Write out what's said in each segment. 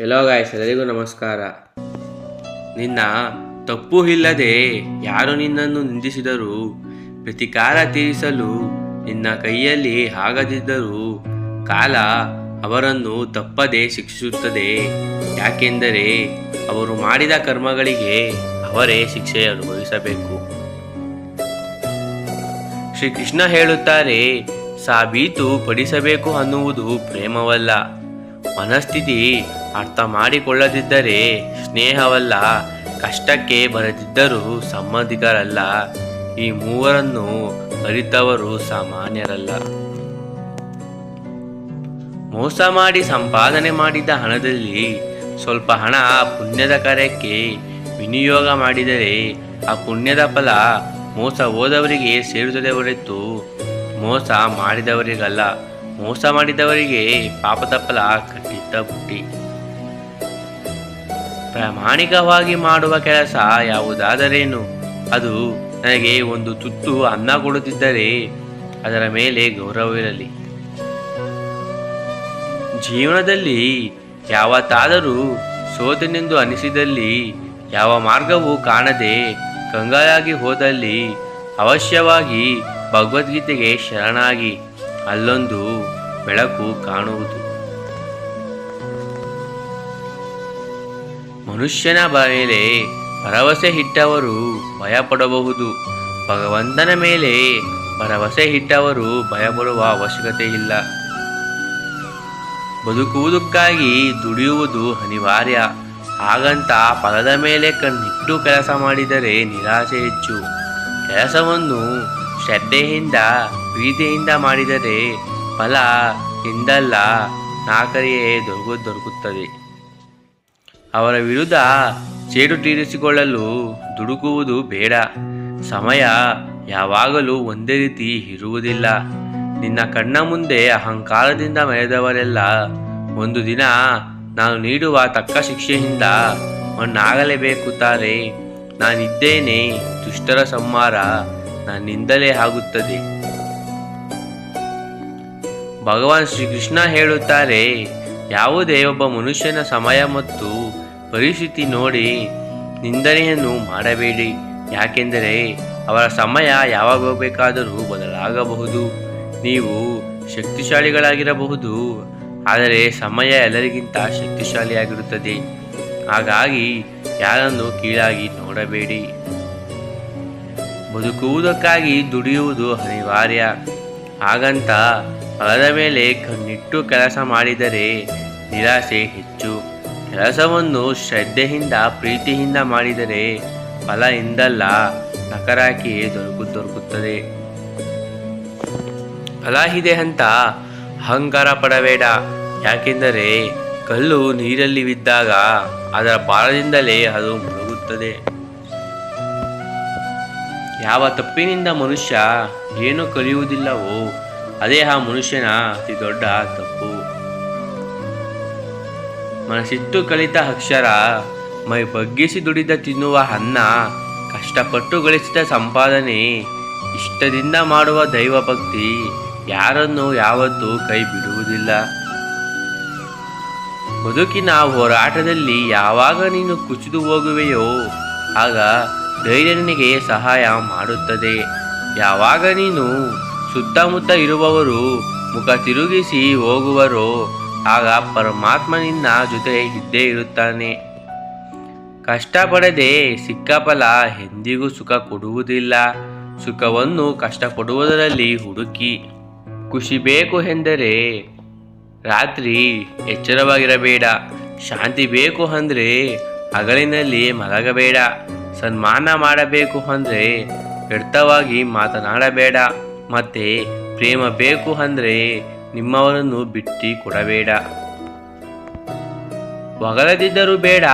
ಎಲ್ಲೋ guys ಎಲ್ಲರಿಗೂ ನಮಸ್ಕಾರ. ನಿನ್ನ ತಪ್ಪು ಇಲ್ಲದೆ ಯಾರು ನಿನ್ನನ್ನು ನಿಂದಿಸಿದರೂ, ಪ್ರತಿಕಾರ ತೀರಿಸಲು ನಿನ್ನ ಕೈಯಲ್ಲಿ ಆಗದಿದ್ದರೂ, ಕಾಲ ಅವರನ್ನು ತಪ್ಪದೆ ಶಿಕ್ಷಿಸುತ್ತದೆ. ಯಾಕೆಂದರೆ ಅವರು ಮಾಡಿದ ಕರ್ಮಗಳಿಗೆ ಅವರೇ ಶಿಕ್ಷೆ ಅನುಭವಿಸಬೇಕು. ಶ್ರೀಕೃಷ್ಣ ಹೇಳುತ್ತಾರೆ, ಸಾಬೀತು ಪಡಿಸಬೇಕು ಅನ್ನುವುದು ಪ್ರೇಮವಲ್ಲ. ಮನಸ್ಥಿತಿ ಅರ್ಥ ಮಾಡಿಕೊಳ್ಳದಿದ್ದರೆ ಸ್ನೇಹವಲ್ಲ, ಕಷ್ಟಕ್ಕೆ ಬರದಿದ್ದರೂ ಸಂಬಂಧಿಕರಲ್ಲ. ಈ ಮೂವರನ್ನು ಅರಿತವರು ಸಾಮಾನ್ಯರಲ್ಲ. ಮೋಸ ಮಾಡಿ ಸಂಪಾದನೆ ಮಾಡಿದ ಹಣದಲ್ಲಿ ಸ್ವಲ್ಪ ಹಣ ಪುಣ್ಯದ ಕಾರ್ಯಕ್ಕೆ ವಿನಿಯೋಗ ಮಾಡಿದರೆ ಆ ಪುಣ್ಯದ ಫಲ ಮೋಸ ಹೋದವರಿಗೆ ಸೇರುತ್ತದೆ ಹೊರತು ಮೋಸ ಮಾಡಿದವರಿಗಲ್ಲ. ಮೋಸ ಮಾಡಿದವರಿಗೆ ಪಾಪದ ಫಲ ಕಟ್ಟಿದ್ದ ಬುಟ್ಟಿ. ಪ್ರಾಮಾಣಿಕವಾಗಿ ಮಾಡುವ ಕೆಲಸ ಯಾವುದಾದರೇನು? ಅದು ನನಗೆ ಒಂದು ತುತ್ತು ಅನ್ನ ಕೊಡುತ್ತಿದ್ದರೆ ಅದರ ಮೇಲೆ ಗೌರವವಿರಲಿ ಜೀವನದಲ್ಲಿ ಯಾವತ್ತಾದರೂ ಸೋತನೆಂದು ಅನಿಸಿದಲ್ಲಿ ಯಾವ ಮಾರ್ಗವೂ ಕಾಣದೆ ಕಂಗಾಲಾಗಿ ಹೋದಲ್ಲಿ ಅವಶ್ಯವಾಗಿ ಭಗವದ್ಗೀತೆಗೆ ಶರಣಾಗಿ ಅಲ್ಲೊಂದು ಬೆಳಕು ಕಾಣುವುದು. ಮನುಷ್ಯನ ಮೇಲೆ ಭರವಸೆ ಇಟ್ಟವರು ಭಯಪಡಬಹುದು. ಭಗವಂತನ ಮೇಲೆ ಭರವಸೆ ಇಟ್ಟವರು ಭಯಪಡುವ ಅವಶ್ಯಕತೆ ಇಲ್ಲ. ಬದುಕುವುದಕ್ಕಾಗಿ ದುಡಿಯುವುದು ಅನಿವಾರ್ಯ. ಹಾಗಂತ ಫಲದ ಮೇಲೆ ಕಣ್ಣಿಟ್ಟು ಕೆಲಸ ಮಾಡಿದರೆ ನಿರಾಸೆ ಹೆಚ್ಚು. ಕೆಲಸವನ್ನು ಶ್ರದ್ಧೆಯಿಂದ, ಪ್ರೀತಿಯಿಂದ ಮಾಡಿದರೆ ಫಲ ಹಿಂದಲ್ಲ ನಾಕರಿಯೇ ದೊರಕು ದೊರಕುತ್ತದೆ. ಅವರ ವಿರುದ್ಧ ಸೇಡು ತೀರಿಸಿಕೊಳ್ಳಲು ದುಡುಕುವುದು ಬೇಡ. ಸಮಯ ಯಾವಾಗಲೂ ಒಂದೇ ರೀತಿ ಇರುವುದಿಲ್ಲ. ನಿನ್ನ ಕಣ್ಣ ಮುಂದೆ ಅಹಂಕಾರದಿಂದ ಮೆರೆದವರೆಲ್ಲ ಒಂದು ದಿನ ನಾನು ನೀಡುವ ತಕ್ಕ ಶಿಕ್ಷೆಯಿಂದ ಮಣ್ಣಾಗಲೇಬೇಕು ತಾರೆ ನಾನಿದ್ದೇನೆ ದುಷ್ಟರ ಸಂಹಾರ ನನ್ನಿಂದಲೇ ಆಗುತ್ತದೆ. ಭಗವಾನ್ ಶ್ರೀಕೃಷ್ಣ ಹೇಳುತ್ತಾರೆ, ಯಾವುದೇ ಒಬ್ಬ ಮನುಷ್ಯನ ಸಮಯ ಮತ್ತು ಪರಿಸ್ಥಿತಿ ನೋಡಿ ನಿಂದನೆಯನ್ನು ಮಾಡಬೇಡಿ. ಯಾಕೆಂದರೆ ಅವರ ಸಮಯ ಯಾವಾಗ ಬೇಕಾದರೂ ಬದಲಾಗಬಹುದು. ನೀವು ಶಕ್ತಿಶಾಲಿಗಳಾಗಿರಬಹುದು. ಆದರೆ ಸಮಯ ಎಲ್ಲರಿಗಿಂತ ಶಕ್ತಿಶಾಲಿಯಾಗಿರುತ್ತದೆ. ಹಾಗಾಗಿ ಯಾರನ್ನು ಕೀಳಾಗಿ ನೋಡಬೇಡಿ. ಬದುಕುವುದಕ್ಕಾಗಿ ದುಡಿಯುವುದು ಅನಿವಾರ್ಯ. ಹಾಗಂತ ಫಲದ ಮೇಲೆ ಕಣ್ಣಿಟ್ಟು ಕೆಲಸ ಮಾಡಿದರೆ ನಿರಾಸೆ ಹೆಚ್ಚು. ಕೆಲಸವನ್ನು ಶ್ರದ್ಧೆಯಿಂದ, ಪ್ರೀತಿಯಿಂದ ಮಾಡಿದರೆ ಫಲ ಎಂದಲ್ಲ ನಕರಾಕಿಯೇ ದೊರಕು, ದೊರಕುತ್ತದೆ. ಫಲ ಇದೆ ಅಂತ ಅಹಂಕಾರ ಪಡಬೇಡ. ಯಾಕೆಂದರೆ ಕಲ್ಲು ನೀರಲ್ಲಿ ಬಿದ್ದಾಗ ಅದರ ಭಾರದಿಂದಲೇ ಅದು ಮುಳುಗುತ್ತದೆ. ಯಾವ ತಪ್ಪಿನಿಂದ ಮನುಷ್ಯ ಏನು ಕಲಿಯುವುದಿಲ್ಲವೋ, ಅದೇ ಆ ಮನುಷ್ಯನ ಅತಿ ದೊಡ್ಡ ತಪ್ಪು. ಮನಸ್ಸಿಟ್ಟು ಕಲಿತ ಅಕ್ಷರ, ಮೈ ಬಗ್ಗಿಸಿ ದುಡಿದ ತಿನ್ನುವ ಅನ್ನ, ಕಷ್ಟಪಟ್ಟು ಗಳಿಸಿದ ಸಂಪಾದನೆ, ಇಷ್ಟದಿಂದ ಮಾಡುವ ದೈವ ಭಕ್ತಿ, ಯಾರನ್ನು ಯಾವತ್ತೂ ಕೈ ಬಿಡುವುದಿಲ್ಲ. ಬದುಕಿನ ಹೋರಾಟದಲ್ಲಿ ಯಾವಾಗ ನೀನು ಕುಸಿದು ಹೋಗುವೆಯೋ, ಆಗ ಧೈರ್ಯ ನಿನಗೆ ಸಹಾಯ ಮಾಡುತ್ತದೆ. ಯಾವಾಗ ನೀನು ಸುತ್ತಮುತ್ತ ಇರುವವರು, ಮುಖ ತಿರುಗಿಸಿ ಹೋಗುವರೋ ಆಗ ಪರಮಾತ್ಮ ನಿನ್ನ ಜೊತೆ ಇದ್ದೇ ಇರುತ್ತಾನೆ. ಕಷ್ಟಪಡದೆ ಸಿಕ್ಕ ಫಲ ಎಂದಿಗೂ ಸುಖ ಕೊಡುವುದಿಲ್ಲ. ಸುಖವನ್ನು ಕಷ್ಟಪಡುವುದರಲ್ಲಿ ಹುಡುಕಿ. ಖುಷಿ ಬೇಕು ಎಂದರೆ ರಾತ್ರಿ ಎಚ್ಚರವಾಗಿರಬೇಡ. ಶಾಂತಿ ಬೇಕು ಅಂದರೆ ಹಗಲಿನಲ್ಲಿ ಮಲಗಬೇಡ. ಸನ್ಮಾನ ಮಾಡಬೇಕು ಅಂದರೆ ವ್ಯರ್ಥವಾಗಿ ಮಾತನಾಡಬೇಡ. ಮತ್ತೆ ಪ್ರೇಮ ಬೇಕು ಅಂದರೆ ನಿಮ್ಮವರನ್ನು ಬಿಟ್ಟಿ ಕೊಡಬೇಡ. ಒಗಲದಿದ್ದರೂ ಬೇಡ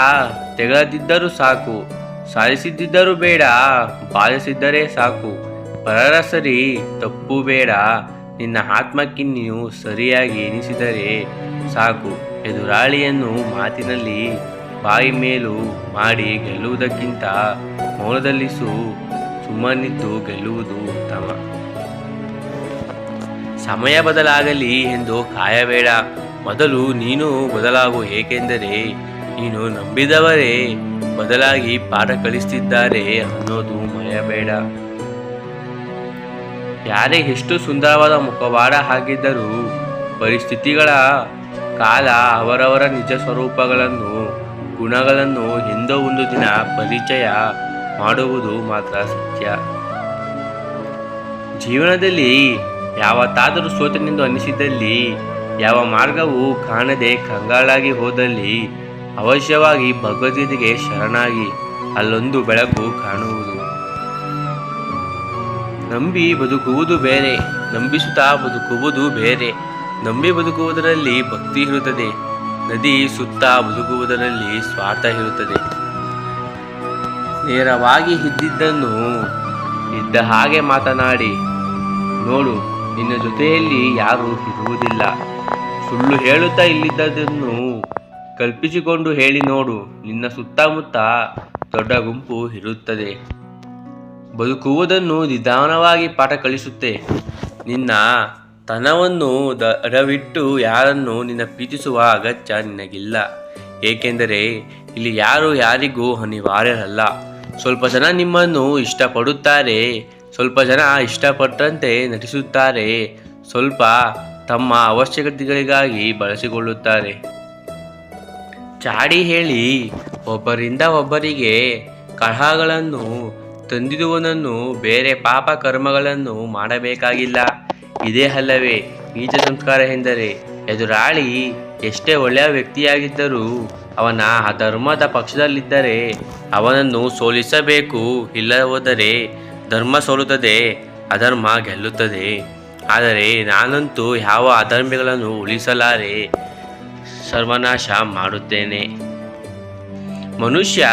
ತೆಗಳದಿದ್ದರೂ ಸಾಕು. ಸಾಧಿಸಿದ್ದರೂ ಬೇಡ, ಬಾಧಿಸಿದ್ದರೆ ಸಾಕು. ಪರರ ಸರಿ, ತಪ್ಪು ಬೇಡ. ನಿನ್ನ ಆತ್ಮಕ್ಕೆ ನೀವು ಸರಿಯಾಗಿ ಎನಿಸಿದರೆ ಸಾಕು. ಎದುರಾಳಿಯನ್ನು ಮಾತಿನಲ್ಲಿ ಬಾಯಿ ಮೇಲೂ ಮಾಡಿ ಗೆಲ್ಲುವುದಕ್ಕಿಂತ ಮೌನದಲ್ಲಿಸು. ಸುಮ್ಮನಿದ್ದು ಗೆಲ್ಲುವುದು ಉತ್ತಮ. ಸಮಯ ಬದಲಾಗಲಿ ಎಂದು ಕಾಯಬೇಡ. ಮೊದಲು ನೀನು ಬದಲಾಗು, ಏಕೆಂದರೆ ನೀನು ನಂಬಿದವರೇ. ಬದಲಾಗಿ ಪಾಠ ಕಲಿಸ್ತಿದ್ದಾರೆ ಅನ್ನೋದು ಮರೆಯಬೇಡ. ಯಾರೇ ಎಷ್ಟು ಸುಂದರವಾದ ಮುಖವಾಡ ಹಾಕಿದ್ದರೂ, ಪರಿಸ್ಥಿತಿಗಳ ಕಾಲ ಅವರವರ ನಿಜ ಸ್ವರೂಪಗಳನ್ನು, ಗುಣಗಳನ್ನು ಎಂದೋ ಒಂದು ದಿನ ಪರಿಚಯ ಮಾಡುವುದು ಮಾತ್ರ ಸತ್ಯ. ಜೀವನದಲ್ಲಿ ಯಾವತ್ತಾದರೂ ಸೋತನೆಂದು ಅನಿಸಿದಲ್ಲಿ ಯಾವ ಮಾರ್ಗವು ಕಾಣದೆ ಕಂಗಾಳಾಗಿ ಹೋದಲ್ಲಿ ಅವಶ್ಯವಾಗಿ ಭಗವದ್ಗೀತೆಗೆ ಶರಣಾಗಿ ಅಲ್ಲೊಂದು ಬೆಳಕು ಕಾಣುವುದು. ನಂಬಿ ಬದುಕುವುದು ಬೇರೆ, ನಂಬಿಸುತ್ತಾ ಬದುಕುವುದು ಬೇರೆ. ನಂಬಿ ಬದುಕುವುದರಲ್ಲಿ ಭಕ್ತಿ ಇರುತ್ತದೆ, ನದಿ ಸುತ್ತ ಬದುಕುವುದರಲ್ಲಿ ಸ್ವಾರ್ಥ ಇರುತ್ತದೆ. ನೇರವಾಗಿ ಇದ್ದಿದ್ದನ್ನು, ಇದ್ದ ಹಾಗೆ ಮಾತನಾಡಿ, ನೋಡು ನಿನ್ನ ಜೊತೆಯಲ್ಲಿ ಯಾರು ಇರುವುದಿಲ್ಲ. ಸುಳ್ಳು ಹೇಳುತ್ತಾ ಇಲ್ಲಿದ್ದದನ್ನು ಕಲ್ಪಿಸಿಕೊಂಡು ಹೇಳಿ ನೋಡು. ನಿನ್ನ ಸುತ್ತಮುತ್ತ ದೊಡ್ಡ ಗುಂಪು ಇರುತ್ತದೆ. ಬದುಕುವುದನ್ನು ನಿಧಾನವಾಗಿ ಪಾಠ ಕಲಿಸುತ್ತೆ. ನಿನ್ನ ತನವನ್ನು ದಡವಿಟ್ಟು ಯಾರನ್ನು ನಿನ್ನ ಪ್ರೀತಿಸುವ ಅಗತ್ಯ ನಿನಗಿಲ್ಲ. ಏಕೆಂದರೆ ಇಲ್ಲಿ ಯಾರು ಯಾರಿಗೂ ಅನಿವಾರ್ಯರಲ್ಲ. ಸ್ವಲ್ಪ ಜನ ನಿಮ್ಮನ್ನು ಇಷ್ಟಪಡುತ್ತಾರೆ. ಸ್ವಲ್ಪ ಜನ ಇಷ್ಟಪಟ್ಟಂತೆ ನಟಿಸುತ್ತಾರೆ. ಸ್ವಲ್ಪ ತಮ್ಮ ಅವಶ್ಯಕತೆಗಳಿಗಾಗಿ ಬಳಸಿಕೊಳ್ಳುತ್ತಾರೆ. ಚಾಡಿ ಹೇಳಿ, ಒಬ್ಬರಿಂದ ಒಬ್ಬರಿಗೆ ಕಳಹಗಳನ್ನು ತಂದಿರುವನನ್ನು ಬೇರೆ ಪಾಪ ಕರ್ಮಗಳನ್ನು ಮಾಡಬೇಕಾಗಿಲ್ಲ. ಇದೇ ಅಲ್ಲವೇ, ನೀಚ ಸಂಸ್ಕಾರ ಎಂದರೆ, ಎದುರಾಳಿ ಎಷ್ಟೇ ಒಳ್ಳೆಯ ವ್ಯಕ್ತಿಯಾಗಿದ್ದರೂ, ಅವನ ಅಧರ್ಮದ ಪಕ್ಷದಲ್ಲಿದ್ದರೆ, ಅವನನ್ನು ಸೋಲಿಸಬೇಕು, ಇಲ್ಲವಾದರೆ ಧರ್ಮ ಸೋಲುತ್ತದೆ, ಅಧರ್ಮ ಗೆಲ್ಲುತ್ತದೆ. ಆದರೆ ನಾನಂತೂ ಯಾವ ಅಧರ್ಮಿಗಳನ್ನು ಉಳಿಸಲಾರೆ? ಸರ್ವನಾಶ ಮಾಡುತ್ತೇನೆ. ಮನುಷ್ಯ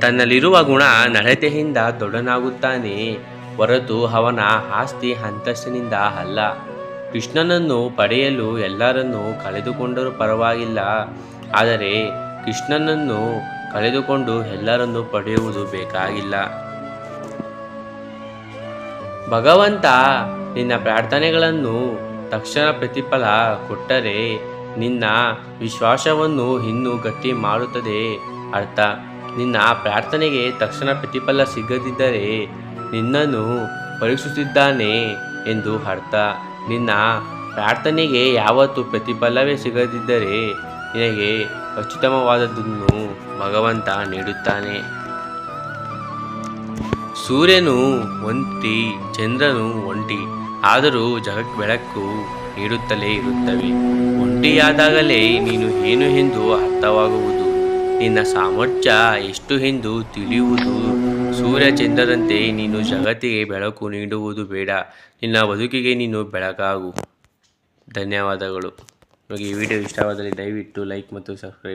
ತನ್ನಲ್ಲಿರುವ ಗುಣ ನಡತೆಯಿಂದ ದೊಡ್ಡನಾಗುತ್ತಾನೆ, ಹೊರತು ಅವನ ಆಸ್ತಿ ಅಂತಸ್ತಿನಿಂದ ಅಲ್ಲ. ಕೃಷ್ಣನನ್ನು ಪಡೆಯಲು ಎಲ್ಲರನ್ನೂ ಕಳೆದುಕೊಂಡರೂ ಪರವಾಗಿಲ್ಲ. ಆದರೆ ಕೃಷ್ಣನನ್ನು ಕಳೆದುಕೊಂಡು ಎಲ್ಲರನ್ನೂ ಪಡೆಯುವುದು ಬೇಕಾಗಿಲ್ಲ. ಭಗವಂತ, ನಿನ್ನ ಪ್ರಾರ್ಥನೆಗಳನ್ನು ತಕ್ಷಣ ಪ್ರತಿಫಲ ಕೊಟ್ಟರೆ ನಿನ್ನ ವಿಶ್ವಾಸವನ್ನು ಇನ್ನೂ ಗಟ್ಟಿ ಮಾಡುತ್ತದೆ. ಅರ್ಥ? ನಿನ್ನ ಪ್ರಾರ್ಥನೆಗೆ ತಕ್ಷಣ ಪ್ರತಿಫಲ ಸಿಗದಿದ್ದರೆ ನಿನ್ನನ್ನು ಪರೀಕ್ಷಿಸುತ್ತಿದ್ದಾನೆ ಎಂದು ಅರ್ಥ. ನಿನ್ನ ಪ್ರಾರ್ಥನೆಗೆ ಯಾವತ್ತು ಪ್ರತಿಫಲವೇ ಸಿಗದಿದ್ದರೆ ನಿನಗೆ ಅತ್ಯುತ್ತಮವಾದದ್ದನ್ನು ಭಗವಂತ ನೀಡುತ್ತಾನೆ. ಸೂರ್ಯನು ಒಂಟಿ, ಚಂದ್ರನು ಒಂಟಿ, ಆದರೂ ಜಗಕ್ಕೆ ಬೆಳಕು ನೀಡುತ್ತಲೇ ಇರುತ್ತವೆ. ಒಂಟಿಯಾದಾಗಲೇ ನೀನು ಏನು ಎಂದು ಅರ್ಥವಾಗುವುದು? ನಿನ್ನ ಸಾಮರ್ಥ್ಯ ಎಷ್ಟು ಎಂದು ತಿಳಿಯುವುದು? ಸೂರ್ಯ ಚಂದ್ರದಂತೆ ನೀನು ಜಗತ್ತಿಗೆ ಬೆಳಕು ನೀಡುವುದು ಬೇಡ. ನಿನ್ನ ಬದುಕಿಗೆ ನೀನು ಬೆಳಕಾಗು. ಧನ್ಯವಾದಗಳು. ನಿಮಗೆ ಈ ವಿಡಿಯೋ ಇಷ್ಟವಾದರೆ ದಯವಿಟ್ಟು ಲೈಕ್ ಮತ್ತು ಸಬ್ಸ್ಕ್ರೈಬ್